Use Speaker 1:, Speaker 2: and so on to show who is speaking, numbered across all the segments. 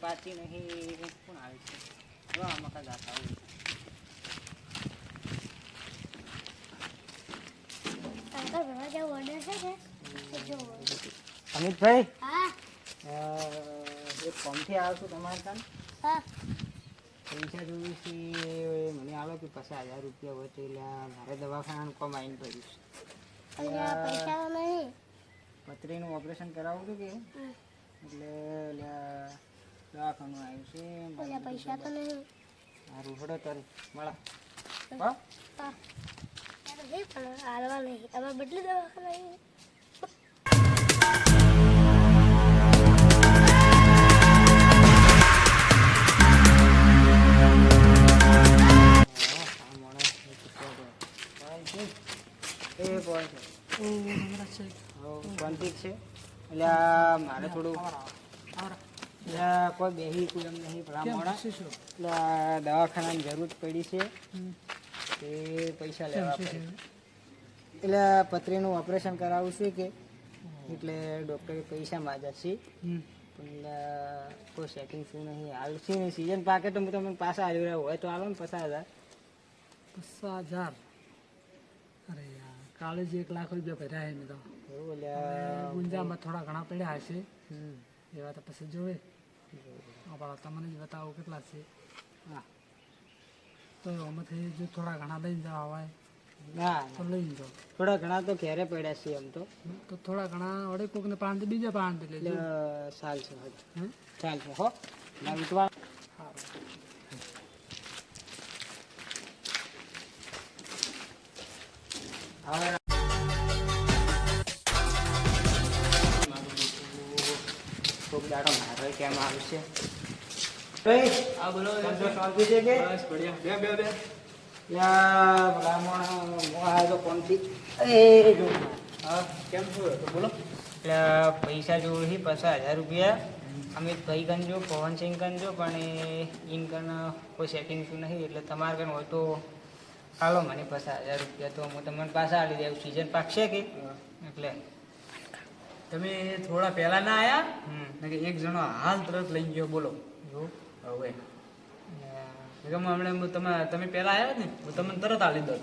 Speaker 1: પાછી નહીં કોણ આવે છે? જો કાંઈ મકા જાતા હોય.
Speaker 2: અંકલ ભરવા જવું ઓર્ડર છે કે? તો જુઓ.
Speaker 1: અમિતભાઈ? એક ફોર્મથી આવશું તમારે ત્યાં
Speaker 2: હા.
Speaker 1: પૈસા જોવી છે મને આવે કે પછી હજાર રૂપિયા હોય તો એટલે મારે દવાખાનાનું કોમ આવીને પડ્યું છે. પથરીનું ઓપરેશન કરાવવું હતું કે? એટલે લ્યા દવાખાનું આવ્યું છે
Speaker 2: અહીંયા પૈસા તો નહીં
Speaker 1: મારું હડો તારે મળા. હો.
Speaker 2: પણ હાલવા નહીં. હવે બદલી દવાખાના નહીં
Speaker 1: એ છે. એટલે મારે થોડું કોઈ બેહી કોઈ એમ નહીં બ્રાહ્મણ એટલે દવાખાનાની જરૂર પડી છે. તે પૈસા લેવા પડે. એટલે પત્રીનું ઓપરેશન કરાવવું છે કે એટલે ડૉક્ટરે પૈસા માજા છે. પણ કોઈ સેટિંગ શું નહીં હાલ છે ને સિઝન પાકે તો હું તમને પાછા આવી રહ્યા હોય તો આલો ને પચાસ હજાર.
Speaker 3: પચાસ હજાર? અરે યાર કાલે જ એક લાખ રૂપિયા ભર્યા હે મેં તો. ગુંજામાં થોડા ઘણા પડ્યા હશે.
Speaker 1: હમ.
Speaker 3: વાત પછી જોવે આપણા તમને જ બતાવો કેટલા છે.
Speaker 1: હા.
Speaker 3: તો આમાંથી જો થોડા ઘણા લઈને જવા હોય.
Speaker 1: ના
Speaker 3: તો લઈને જાઓ.
Speaker 1: થોડા ઘણા તો ઘેરે પડ્યા છે એમ તો.
Speaker 3: તો થોડા ઘણા વડે કોકને પાંચ બીજા પાંચ
Speaker 1: લઈ
Speaker 3: લેજો.
Speaker 1: સાલ છે હજ ચાલ છે હો. ના વિટવા હવે દાડો મારો કેમ આવશે
Speaker 3: આ બોલો.
Speaker 1: શાંતિ છે કે?
Speaker 3: બસ બઢિયા. બે બે બે.
Speaker 1: યા ભલામણ હું આવ્યો તો કોણથી? એ જો.
Speaker 3: હા કેમ છો? તો બોલો.
Speaker 1: એટલે પૈસા જોવે છે પચાસ હજાર રૂપિયા. અમિતભાઈ કન જો પવનસિંહ કન જો પણ એ ઇન કન કોઈ સેટિંગ શું નહીં એટલે તમારે કન હોય તો હાલો મને પચાસ હજાર રૂપિયા તો હું તમને પાછા આપી દઉં. સિઝન પાકશે કે? એટલે.
Speaker 3: તમે થોડા પહેલા ના આવ્યા કે એક જણો હાલ તરત લઈ ગયો બોલો. હવે.
Speaker 1: ને
Speaker 3: કે હમણાં તમે તમે પહેલા આવ્યા ને હું તમને તરત હાલી દઉં.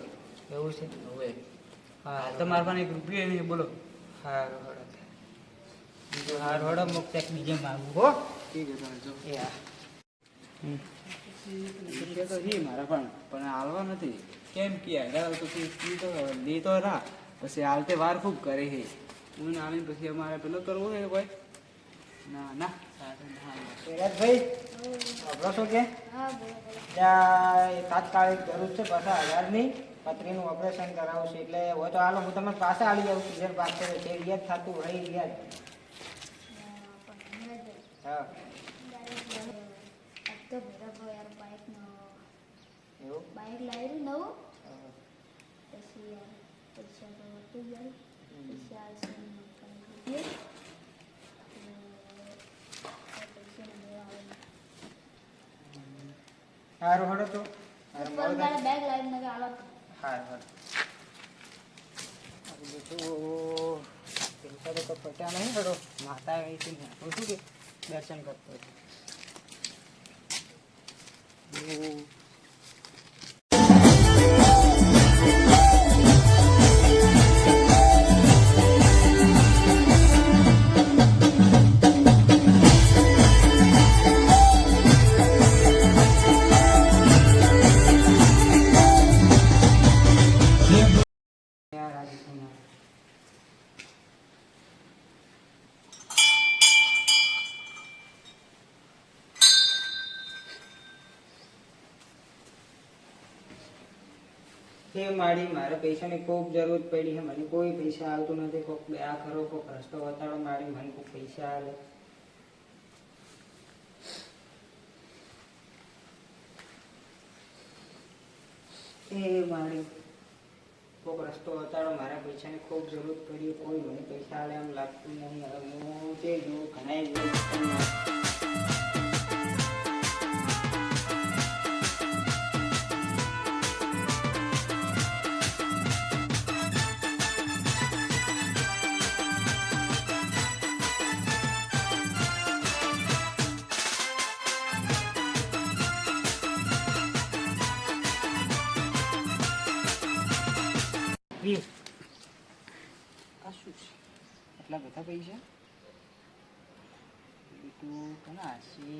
Speaker 1: એવું છે?
Speaker 3: હવે.
Speaker 1: હા
Speaker 3: તમારા પાસે એક રૂપિયો નહીં બોલો.
Speaker 1: હા બીજો હાર હળો મુક ક્યાંક બીજે માગું હો.
Speaker 3: ઠીક છે તમે જો.
Speaker 1: એ હા.
Speaker 3: મારા પણ પણ હાલવા નથી. કેમ કે હેડા તો ઈ તો દી તો રા પછી હાલતે વાર ખૂબ કરે છે. હું આવે પછી અમારે પેલો કરવો છે કોઈ ના ના. ના હાલે.
Speaker 1: છો કે? ત્યાં તાત્કાલિક જરૂર છે પાછા હજારની પથરીનું ઓપરેશન કરાવવું છે એટલે હોય તો હાલો હું તમને પાછા આવી જાઉં સિઝન પાસે છે રિયાજ થતું રહી રિયાજ હા.
Speaker 2: તો ભેરા યાર બાઇકનો
Speaker 1: એવું?
Speaker 2: બાઇક લાવ્યું નવું. પછી યાર પૈસા તો વધતું જાય પૈસા આવશે ને કંઈ રૂપિયે. તો પૈસાને લેવા આવે
Speaker 1: હારું હળો તો હારું
Speaker 2: પણ
Speaker 1: મળો
Speaker 2: તારે બેગ લાવીને નકર આલો
Speaker 1: હારું હારું આ બીજું પૈસા તો કોઈ પટ્યા નહીં હળો માતા અહીંથી નાખું છું કે દર્શન કરતો હતો. હે માડી મારે પૈસાની ખૂબ જરૂર પડી છે, મને કોઈ પૈસા આવતું નથી, કોક બે આ ખરો રસ્તો બતાડો, મારી મને કોઈ પૈસા આવે એ મારી, કોક રસ્તો બતાડો, મારા પૈસાની ખૂબ જરૂર પડી, કોઈ મને પૈસા આવે એમ લાગતું નહીં હવે હું જે જોઉં ઘણા વીસ આ શું છે? એટલા બધા પૈસા? બીટું કોના હશે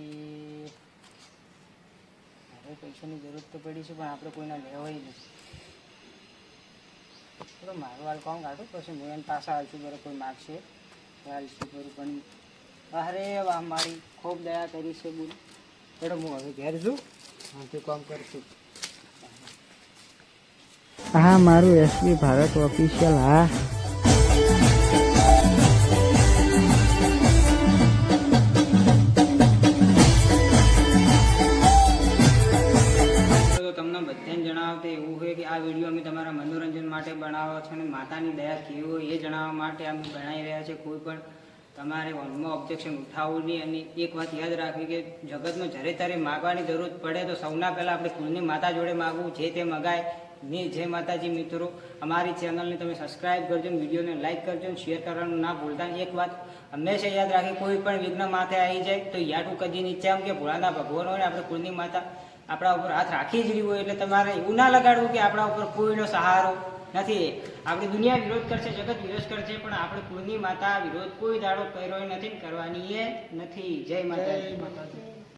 Speaker 1: હવે પૈસાની જરૂરત તો પડી છે, પણ આપણે કોઈના લેવાય નથી તો મારું હાલ કોણ કાઢું? પછી હું એને પાછા હાલશું, બરાબર, કોઈ માગશે. તો હાલશું બરું પણ અરે વાહ, મારી ખૂબ દયા કરી છે બોલ. ચલો, હું હવે ઘેર છું હાથી કામ કરશું. હા, મારું એસબી ભારત ઓફિશિયલ હા. આ વીડિયો અમે તમારા મનોરંજન માટે બનાવ્યો છે અને માતાની દયા કેવી એ જણાવવા માટે અમે બનાવી રહ્યા છે કોઈ પણ તમારે વનમાં ઓબ્જેક્શન ઉઠાવવું નહીં. અને એક વાત યાદ રાખવી કે જગતમાં જ્યારે ત્યારે માગવાની જરૂર પડે તો સૌના પહેલાં આપણે કુલની માતા જોડે માગવું. જે તે મગાય ને જય માતાજી મિત્રો, અમારી ચેનલને તમે સબસ્ક્રાઇબ કરજો વિડીયોને લાઇક કરજો શેર કરવાનું ના ભૂલતા. એક વાત હંમેશા યાદ રાખી, કોઈ પણ વિઘ્ન માથે આવી જાય તો યાટું કદી નીચે આમ કે ભોળાના ભગવાન હોય આપણે કુળની માતા આપણા ઉપર હાથ રાખી જ રહ્યું હોય એટલે તમારે એવું ના લગાડવું કે આપણા ઉપર કોઈનો સહારો નથી. આપણી દુનિયા વિરોધ કરશે, જગત વિરોધ કરશે, પણ આપણે કુળની માતા વિરોધ કોઈ દાડો કર્યો નથી કરવાની એ નથી. જય
Speaker 2: જય